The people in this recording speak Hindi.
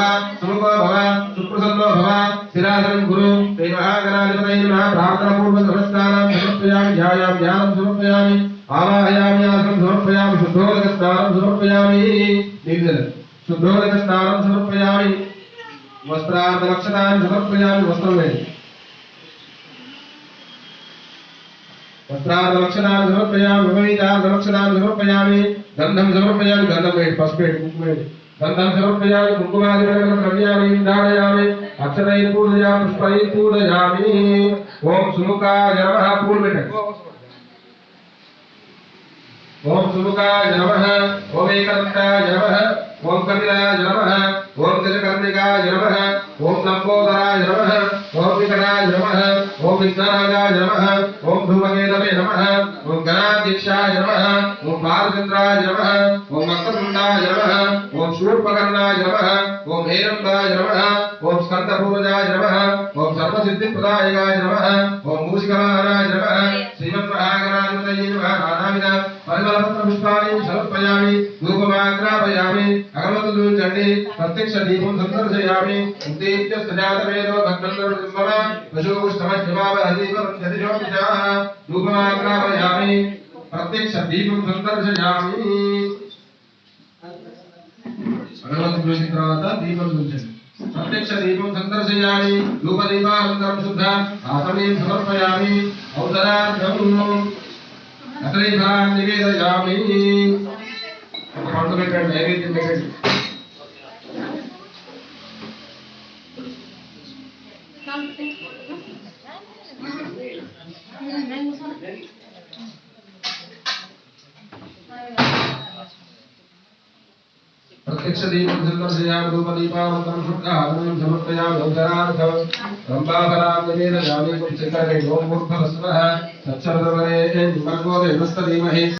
भव समुखो भव सुप्रसन्नो समर्पयामि ध्यायां ध्यानं समर्पयामि समर्पयामि शुद्धोदकस्नानं समर्पयामि समर्पयामि वस्त्रार्धलक्षणानि समर्पयामि गन्धं समर्पयामि, गन्धं फस्ट् गन्धं समर्पयामि कुङ्कुमादिवरणं द्रव्यामि धारयामि अक्षरैः पूजयामि पुष्पैः पूजयामि ॐ सुमुखाय नमः पूर्वमिट ओम सुमुखाय नमः ओम एकदंताय नमः ओम कपिलाय नमः ओम तिलकर्णिकाय नमः ओम लंबोदराय नमः ओम विकटाय नमः ओम विघ्नराजाय नमः ओम धूमकेतवे नमः ओम गणाध्यक्षाय नमः ओम बालचंद्राय नमः ओम मकरकुंडाय नमः ओम शूर्पकर्णाय नमः ओम हेरम्बाय नमः ओम स्कंदपूर्णाय नमः ओम सर्वसिद्धिप्रदायकाय नमः ओम పరిమళపత్ర పుష్పాన్ని సమర్పయామి ధూపమాగ్రాపయామి అగరవత్తులు చండి ప్రత్యక్ష దీపం సందర్శయామి ఉద్దేశ్య సజాతవేదో భక్తందర్శింబవ పశుపుష్టమజ్జమావ అదీపం జతిజోపిషాః ధూపమాగ్రాపయామి ప్రత్యక్ష దీపం సందర్శయామి అగరవత్తులు చూసిన తర్వాత దీపం చూచండి ప్రత్యక్ష దీపం సందర్శయామి ధూపదీపానంతరం శుద్ధ ఆసమీం సమర్పయామి ఔదరార్థం అతరీఫలాన్ని నివేదయామి ఒక పండు పెట్టండి నైవేద్యం పెట్టండి ప్రత్యక్ష దీపం प्रक्षति प्रसन्नस्यामधुमदीपाहुतं शुक्लाहुं समर्पया गोचरार्थं रम्भाभराङ्गजेन जामीकुं चिन्तये गोमूर्धवस्त्रः सच्छर्दवरे निमर्गो देवस्तदीमहि